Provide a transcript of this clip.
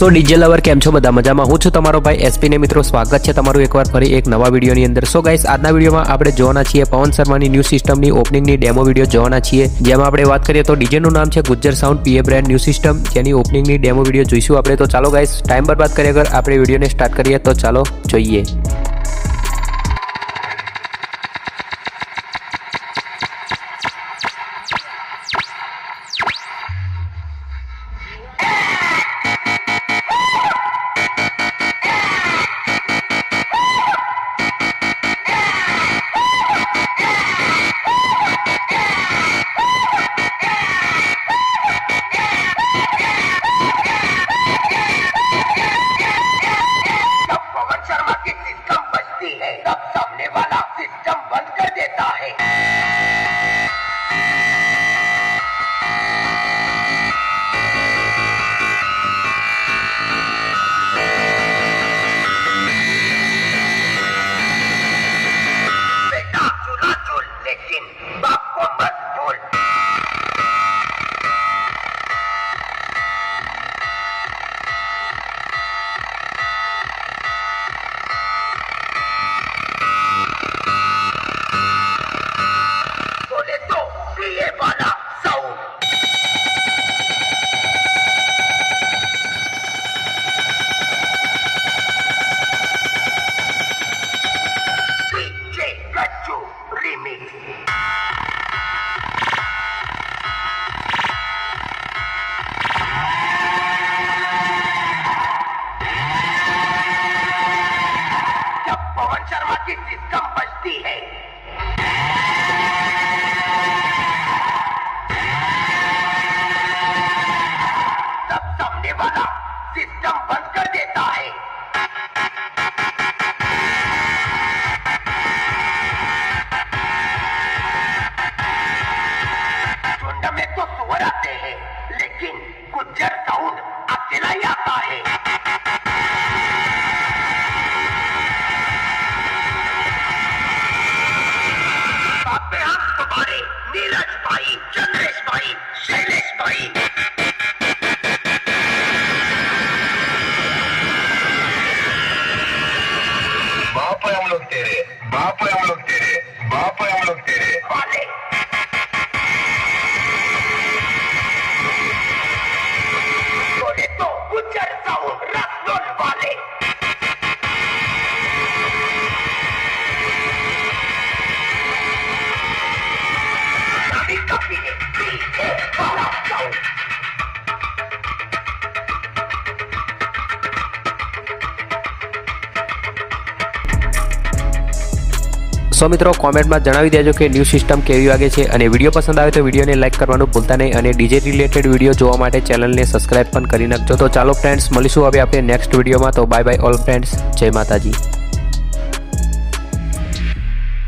સો DJ lover કેમ છો? બધા મજામાં હું છું તમારો ભાઈ એસપી ને. મિત્રો, સ્વાગત છે તમારું એકવાર ફરી એક નવા વિડીયોની અંદર. સો ગાઈસ આજના વિડીયોમાં આપણે જોવાના છીએ પવન શર્માની ન્યૂ સિસ્ટમની ઓપનિંગની ડેમો વીડિયો જોવાના છીએ. જેમાં આપણે વાત કરીએ તો ડીજેનું નામ છે Gujjar sound PA brand new system જેની ઓપનિંગની ડેમો વીડિયો જોઈશું આપણે. તો ચાલો ગાઈસ ટાઈમ બરબાદ કર્યા વગર આપણે વિડીયોને સ્ટાર્ટ કરીએ તો ચાલો જોઈએ. सामने वाला सिस्टम बंद कर देता है। पवन शर्मा की सिस्टम बजती है। तब सामने वाला सिस्टम बंद कर देता है। झुंड में तो सुअर आते हैं, लेकिन Gujjar sound नीरज भाई चंद्रेश भाई शैलेश भाई बाप है हम लोग तेरे बाप है हम लोग तेरे बाप है हम लोग तेरे સો મિત્રો, કોમેન્ટમાં જણાવી દેજો કે ન્યૂ સિસ્ટમ કેવી વાગે છે. અને વીડિયો પસંદ આવે તો વિડીયોને લાઇક કરવાનું ભૂલતા નહીં અને ડીજે રિલેટેડ વીડિયો જોવા માટે ચેનલને સબસ્ક્રાઇબ પણ કરી નાખજો. તો ચાલો ફ્રેન્ડ્સ મળીશું હવે આપણે નેક્સ્ટ વિડીયોમાં. તો બાય બાય ઓલ ફ્રેન્ડ્સ જય માતાજી.